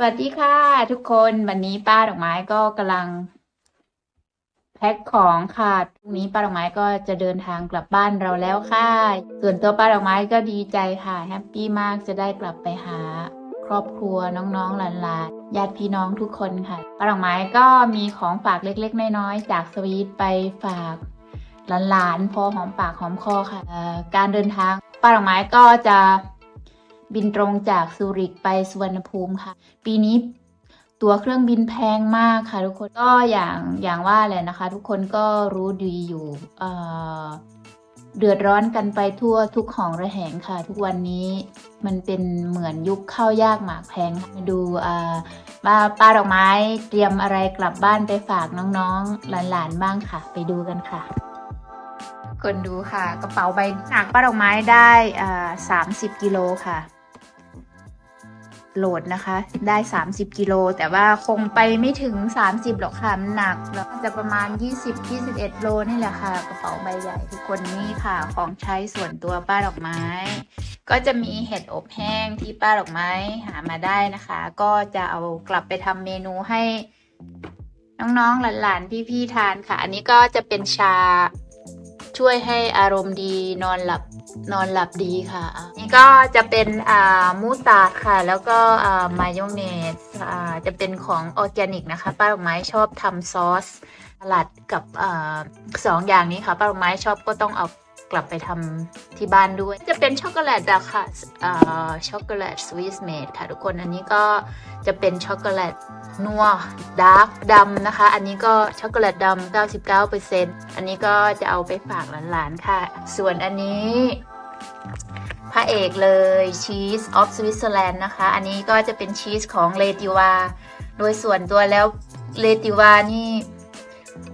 สวัสดีค่ะ ทุกคนวันนี้ป้าดอกไม้ก็กำลัง แพ็คของค่ะพรุ่งนี้ป้าดอกไม้ก็จะเดินทางกลับบ้านเราแล้วค่ะ ส่วนตัวป้าดอกไม้ก็ดีใจค่ะแฮปปี้มากจะได้กลับไปหา ครอบครัวน้องๆหลานๆญาติพี่น้องทุกคนค่ะป้าดอกไม้ก็มีของฝากเล็กๆน้อยๆจากสวีทไปฝากหลานๆพอหอมปากหอมคอค่ะการเดินทางป้าดอกไม้ก็จะ บินตรงจากซูริกไปสุวรรณภูมิค่ะ ปีนี้ตั๋วเครื่องบินแพงมากค่ะทุกคนก็อย่างอย่างว่าแหละนะคะ ทุกคนก็รู้ดีอยู่เเดือดร้อนกันไปทั่วทุกของระแหงค่ะ ทุกวันนี้มันเป็นเหมือนยุคข้าวยากหมากแพงมาดูอ่าป้าป้าดอกไม้เตรียมอะไรกลับบ้านไปฝากน้องๆ หลานๆบ้างค่ะ ไปดูกันค่ะคนดูค่ะ กระเป๋าใบหนักป้าดอกไม้ได้สามสิบกิโลค่ะ โหลดนะคะ ได้ 30 กิโล แต่ว่าคงไปไม่ถึง 30 หรอกค่ะมันหนัก แล้วจะประมาณ 20-21 โลนี่แหละค่ะ กระเป๋าใบใหญ่ทุกคนนี่ค่ะ ของใช้ส่วนตัวป้าดอกไม้ ก็จะมีเห็ดอบแห้งที่ป้าดอกไม้หามาได้นะคะ ก็จะเอากลับไปทำเมนูให้น้องๆหลานๆพี่ๆทานค่ะ อันนี้ก็จะเป็นชา ช่วยให้อารมณ์ดีนอนหลับนอนหลับดีค่ะ นี่ก็จะเป็นอ่ามูสตาร์ดค่ะ แล้วก็อ่ามายองเนสอ่าจะเป็นของออร์แกนิกนะคะป้าดอกไม้ชอบทำซอสสลัดกับอ่าสองอย่างนี้ค่ะป้าดอกไม้ชอบก็ต้องเอา กลับไปทำที่บ้านด้วย จะเป็นช็อกโกแลตอะค่ะอ่าช็อกโกแลตสวีทเมดค่ะทุกคนอันนี้ก็จะเป็นช็อกโกแลตนัวดาร์กดำนะคะ อันนี้ก็ช็อกโกแลตดำ99%อันนี้ก็จะเอาไปฝากหลานๆค่ะ ส่วนอันนี้พระเอกเลยชีสออฟสวิตเซอร์แลนด์นะคะ อันนี้ก็จะเป็นชีสของเลติวา โดยส่วนตัวแล้วเลติวานี่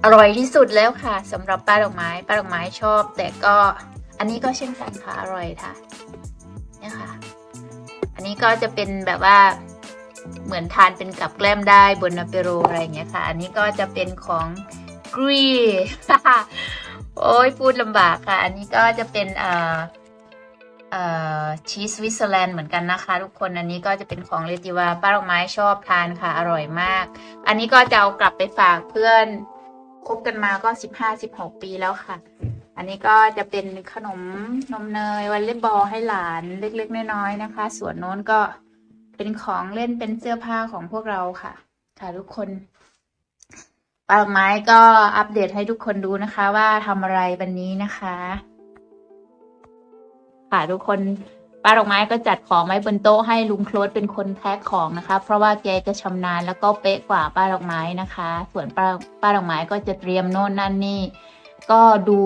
อร่อยที่สุดแล้วค่ะสำหรับป้าดอกไม้ป้าดอกไม้ชอบ แต่ก็อันนี้ก็เช่นกันค่ะอร่อยค่ะเนี่ยค่ะ อันนี้ก็จะเป็นแบบว่าเหมือนทานเป็นกับแกล้มได้บนนาเปโรอะไรอย่างเงี้ยค่ะ อันนี้ก็จะเป็นของกรีโอ้ยพูดลำบากค่ะ อันนี้ก็จะเป็นอ่าเอ่อชีสสวิตเซอร์แลนด์เหมือนกันนะคะ ทุกคนอันนี้ก็จะเป็นของเลติวาป้าดอกไม้ชอบทานค่ะ อร่อยมาก อันนี้ก็จะเอากลับไปฝากเพื่อน คบกันมาก็สิบห้าสิบหกปีแล้วค่ะ อันนี้ก็จะเป็นขนมนมเนยวันเล่นบอลให้หลานเล็กๆน้อยๆนะคะ ส่วนโน้นก็เป็นของเล่นเป็นเสื้อผ้าของพวกเราค่ะ ค่ะทุกคนป้าไม้ก็อัปเดตให้ทุกคนดูนะคะว่าทำอะไรวันนี้นะคะ ค่ะทุกคน ป้าดอกไม้ก็จัดของไว้บนโต๊ะให้ลุงโคลดเป็นคนแพ็คของนะคะ เพราะว่าแกจะชำนาญแล้วก็เป๊ะกว่าป้าดอกไม้นะคะ ส่วนป้าป้าดอกไม้ก็จะเตรียมโน่นนั่นนี่ ก็ดู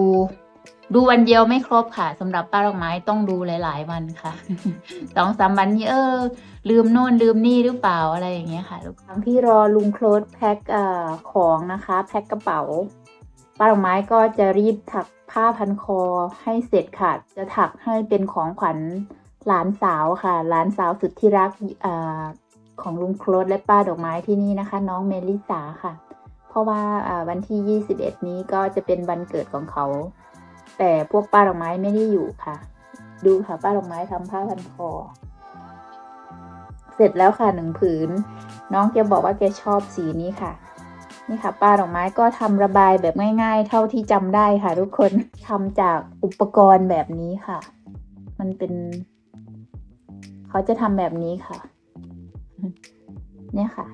ดูวันเดียวไม่ครบค่ะสำหรับป้าดอกไม้ต้องดูหลาย ๆ วันค่ะสองสามวันนี้เออ ลืมโน่นลืมนี่หรือเปล่าอะไรอย่างเงี้ยค่ะทุกครั้งที่รอลุงโคลดแพ็คอ่อของนะคะ แพ็คกระเป๋าป้าดอกไม้ก็จะรีบถักผ้าพันคอให้เสร็จค่ะ จะถักให้เป็นของขวัญ หลานสาวค่ะ หลานสาวสุดที่รักอของลุงโคลดและป้าดอกไม้ที่นี่นะคะ น้องเมลิสาค่ะ เพราะว่าอ่าวันที่ 21 นี้ก็จะเป็นวันเกิดของเขา แต่พวกป้าดอกไม้ไม่ได้อยู่ค่ะ ดูค่ะป้าดอกไม้ทำผ้าพันคอ เสร็จแล้วค่ะหนึ่งผืน น้องแกบอกว่าแกชอบสีนี้ค่ะนี่ค่ะป้าดอกไม้ก็ทำระบายแบบง่าย ๆ เท่าที่จำได้ค่ะ ทุกคนทำจากอุปกรณ์แบบนี้ค่ะ มันเป็น เขาจะทำแบบนี้ค่ะ เนี่ยค่ะ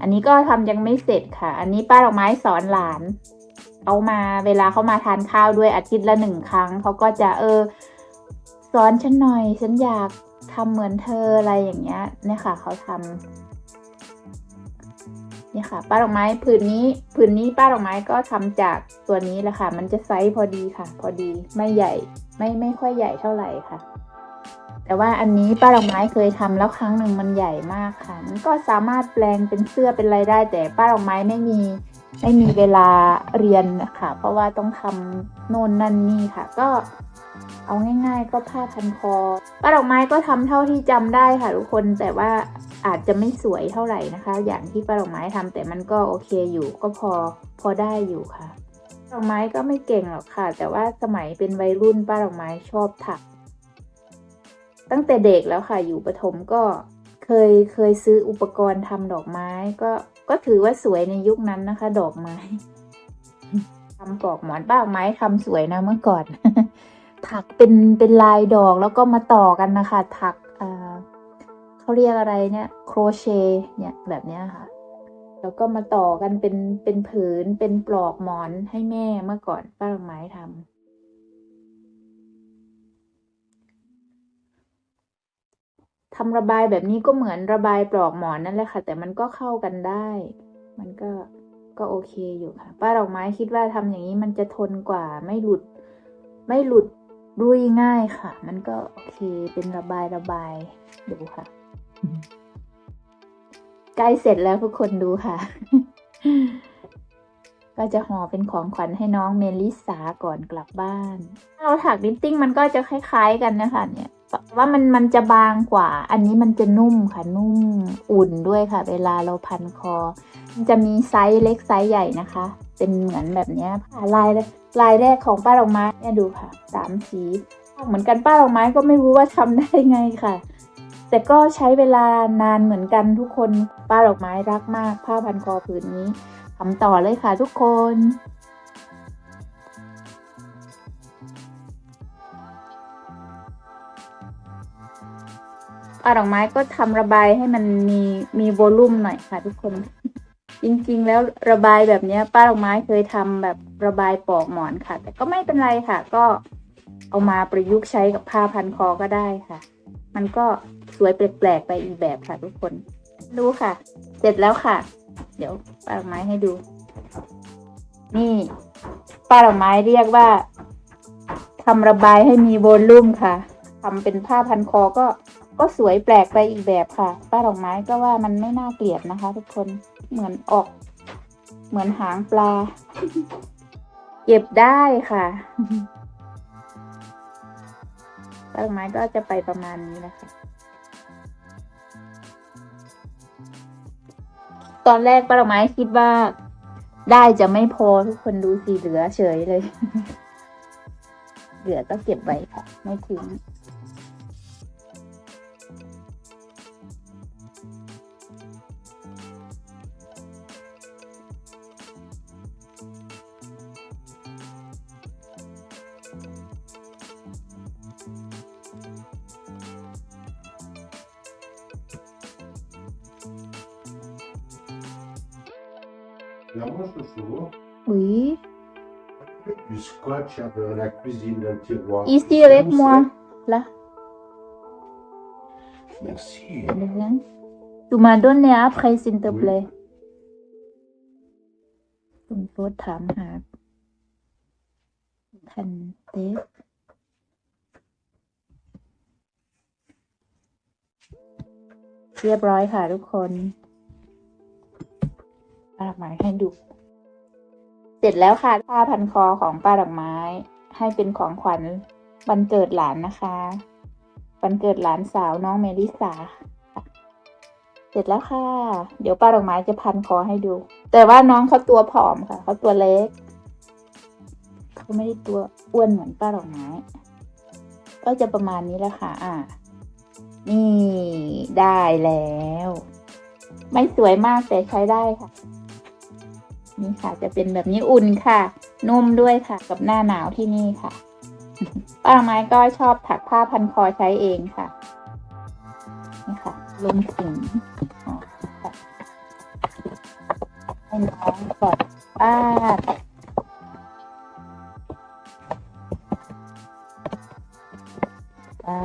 อันนี้ก็ทำยังไม่เสร็จค่ะ อันนี้ป้าดอกไม้สอนหลาน เอามาเวลาเขามาทานข้าวด้วยอาทิตย์ละหนึ่งครั้ง เขาก็จะเออสอนฉันหน่อย ฉันอยากทำเหมือนเธออะไรอย่างเงี้ย เนี่ยค่ะ เขาทำเนี่ยค่ะ ป้าดอกไม้ผืนนี้ผืนนี้ป้าดอกไม้ก็ทำจากตัวนี้แหละค่ะ มันจะไซส์พอดีค่ะ พอดีไม่ใหญ่ ไม่ไม่ค่อยใหญ่เท่าไหร่ค่ะ แต่ว่าอันนี้ป้าดอกไม้เคยทำแล้วครั้งหนึ่งมันใหญ่มากค่ะ มันก็สามารถแปลงเป็นเสื้อเป็นอะไรได้ แต่ป้าดอกไม้ไม่มีไม่มีเวลาเรียนค่ะ เพราะว่าต้องทำโน่นนั่นนี่ค่ะ ก็เอาง่ายๆ ก็ผ้าพันคอป้าดอกไม้ก็ทำเท่าที่จำได้ค่ะทุกคนแต่ว่าอาจจะไม่สวยเท่าไหร่นะคะ อย่างที่ป้าดอกไม้ทำแต่มันก็โอเคอยู่ก็พอพอได้อยู่ค่ะป้าดอกไม้ก็ไม่เก่งหรอกค่ะ แต่ว่าสมัยเป็นวัยรุ่นป้าดอกไม้ชอบถัก ตั้งแต่เด็กแล้วค่ะอยู่ประถมก็เคยเคยซื้ออุปกรณ์ทำดอกไม้ ก็ก็ถือว่าสวยในยุคนั้นนะคะ ดอกไม้ทำปลอกหมอนป้าดอกไม้ทำสวยนะเมื่อก่อน ถักเป็นเป็นลายดอกแล้วก็มาต่อกันนะคะ ถักอ่าเขาเรียกอะไรเนี่ย โครเชต์เนี่ยแบบเนี้ยค่ะ แล้วก็มาต่อกันเป็นเป็นผืนเป็นปลอกหมอนให้แม่เมื่อก่อนป้าดอกไม้ทำ ทำระบายแบบนี้ก็เหมือนระบายปลอกหมอนนั่นแหละค่ะ แต่มันก็เข้ากันได้ มันก็ก็โอเคอยู่ค่ะ ป้าดอกไม้คิดว่าทำอย่างนี้มันจะทนกว่าไม่หลุด ไม่หลุดรุยง่ายค่ะ มันก็โอเคเป็นระบายระบายดูค่ะใกล้เสร็จแล้วทุกคนดูค่ะ ก็จะห่อเป็นของขวัญให้น้องเมลิสาก่อนกลับบ้าน เราถักนิตติ้งมันก็จะคล้าย ๆ กันนะคะเนี่ย แต่ว่ามันมันจะบางกว่า อันนี้มันจะนุ่มค่ะนุ่มอุ่นด้วยค่ะ เวลาเราพันคอ มันจะมีไซส์เล็กไซส์ใหญ่นะคะ เป็นเหมือนแบบนี้ค่ะลายลายแรกของป้าดอกไม้เนี่ยดูค่ะสามสีเหมือนกันป้าดอกไม้ก็ไม่รู้ว่าทำได้ไงค่ะ แต่ก็ใช้เวลานานเหมือนกันทุกคนป้าดอกไม้รักมาก ผ้าพันคอผืนนี้ทำต่อเลยค่ะทุกคน ปาดอกไม้ก็ทำระบายให้มันมีมีโวลูมหน่อยค่ะทุกคน จริงๆ แล้วระบายแบบเนี้ย ป้าดอกไม้เคยทำแบบระบายปอกหมอนค่ะ แต่ก็ไม่เป็นไรค่ะ ก็เอามาประยุกต์ใช้กับผ้าพันคอก็ได้ค่ะ มันก็สวยแปลกๆไปอีกแบบค่ะทุกคนดูค่ะ เสร็จแล้วค่ะ เดี๋ยวป้าดอกไม้ให้ดู นี่ป้าดอกไม้เรียกว่าทำระบายให้มีโวลูมค่ะทำเป็นผ้าพันคอก็ ก็สวยแปลกไปอีกแบบค่ะ ป้าดอกไม้ก็ว่ามันไม่น่าเกลียดนะคะ ทุกคนเหมือนออก เหมือนหางปลา เก็บได้ค่ะป้าดอกไม้ก็จะไปประมาณนี้นะคะ ตอนแรกป้าดอกไม้คิดว่าได้จะไม่พอทุกคนดูสิเหลือเฉยเลย เหลือก็เก็บไว้ค่ะ ไม่ทิ้ง Oui. du scotch de la cuisine d'un tiroir. Ici avec moi. Là. Merci. Bien. Tu m'as donné après, s'il te Oui. plaît. คุณโพสถามหาแผ่นเทปเรียบร้อยค่ะทุกคน ป้าดอกไม้ให้ดู เสร็จแล้วค่ะผ้าพันคอของป้าดอกไม้ ให้เป็นของขวัญวันเกิดหลานนะคะวันเกิดหลานสาวน้องเมลิสาเสร็จแล้วค่ะ เดี๋ยวป้าดอกไม้จะพันคอให้ดู แต่ว่าน้องเขาตัวผอมค่ะเขาตัวเล็กเขาไม่ได้ตัวอ้วนเหมือนป้าดอกไม้ ก็จะประมาณนี้แหละค่ะ อ่า นี่ได้แล้ว ไม่สวยมากแต่ใช้ได้ค่ะ นี่ค่ะ จะเป็นแบบนี้อุ่นค่ะ นุ่มด้วยค่ะ กับหน้าหนาวที่นี่ค่ะ ป้าไม้ก็ชอบถักผ้าพันคอใช้เองค่ะ นี่ค่ะลงถุงอ๋อค่ะให้น้องกอดป้าป้า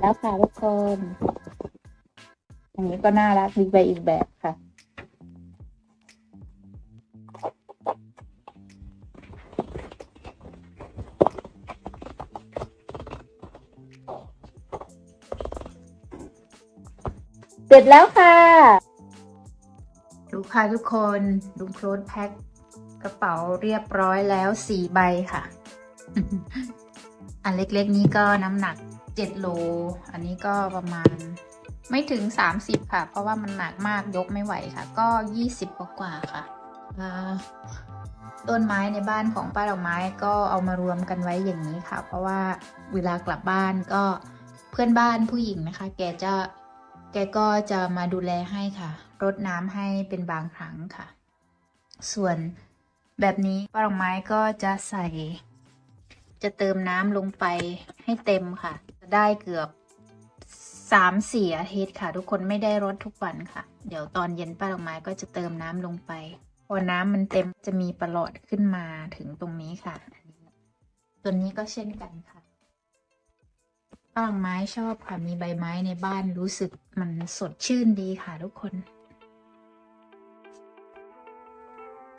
แล้วค่ะทุกคนอย่างนี้ก็น่ารักดีไปอีกแบบ เสร็จแล้วค่ะ ดูค่ะทุกคนลุงโคลดแพ็คกระเป๋าเรียบร้อยแล้วสี่ใบค่ะ อันเล็กๆนี้ก็น้ำหนักเจ็ดโล อันนี้ก็ประมาณไม่ถึงสามสิบค่ะ เพราะว่ามันหนักมากยกไม่ไหวค่ะ ก็ยี่สิบกว่าค่ะอ่าต้นไม้ในบ้านของป้าดอกไม้ก็เอามารวมกันไว้อย่างนี้ค่ะ เพราะว่าเวลากลับบ้านก็เพื่อนบ้านผู้หญิงนะคะ แกจะ แกก็จะมาดูแลให้ค่ะรดน้ำให้เป็นบางครั้งค่ะ ส่วนแบบนี้ป้าดอกไม้ก็จะใส่ จะเติมน้ำลงไปให้เต็มค่ะ จะได้เกือบสามสี่อาทิตย์ค่ะ ทุกคนไม่ได้รดทุกวันค่ะ เดี๋ยวตอนเย็นป้าดอกไม้ก็จะเติมน้ำลงไป พอน้ำมันเต็มจะมีประหลอดขึ้นมาถึงตรงนี้ค่ะ ตัวนี้ก็เช่นกันค่ะ ป้าดอกไม้ชอบค่ะ มีใบไม้ในบ้านรู้สึกมันสดชื่นดีค่ะทุกคน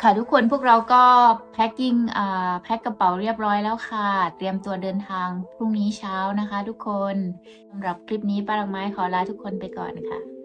ค่ะทุกคนพวกเราก็แพ็คกิ้งอ่าแพ็คกระเป๋าเรียบร้อยแล้วค่ะ เตรียมตัวเดินทางพรุ่งนี้เช้านะคะ ทุกคนสำหรับคลิปนี้ป้าลังไม้ขอลาทุกคนไปก่อนค่ะ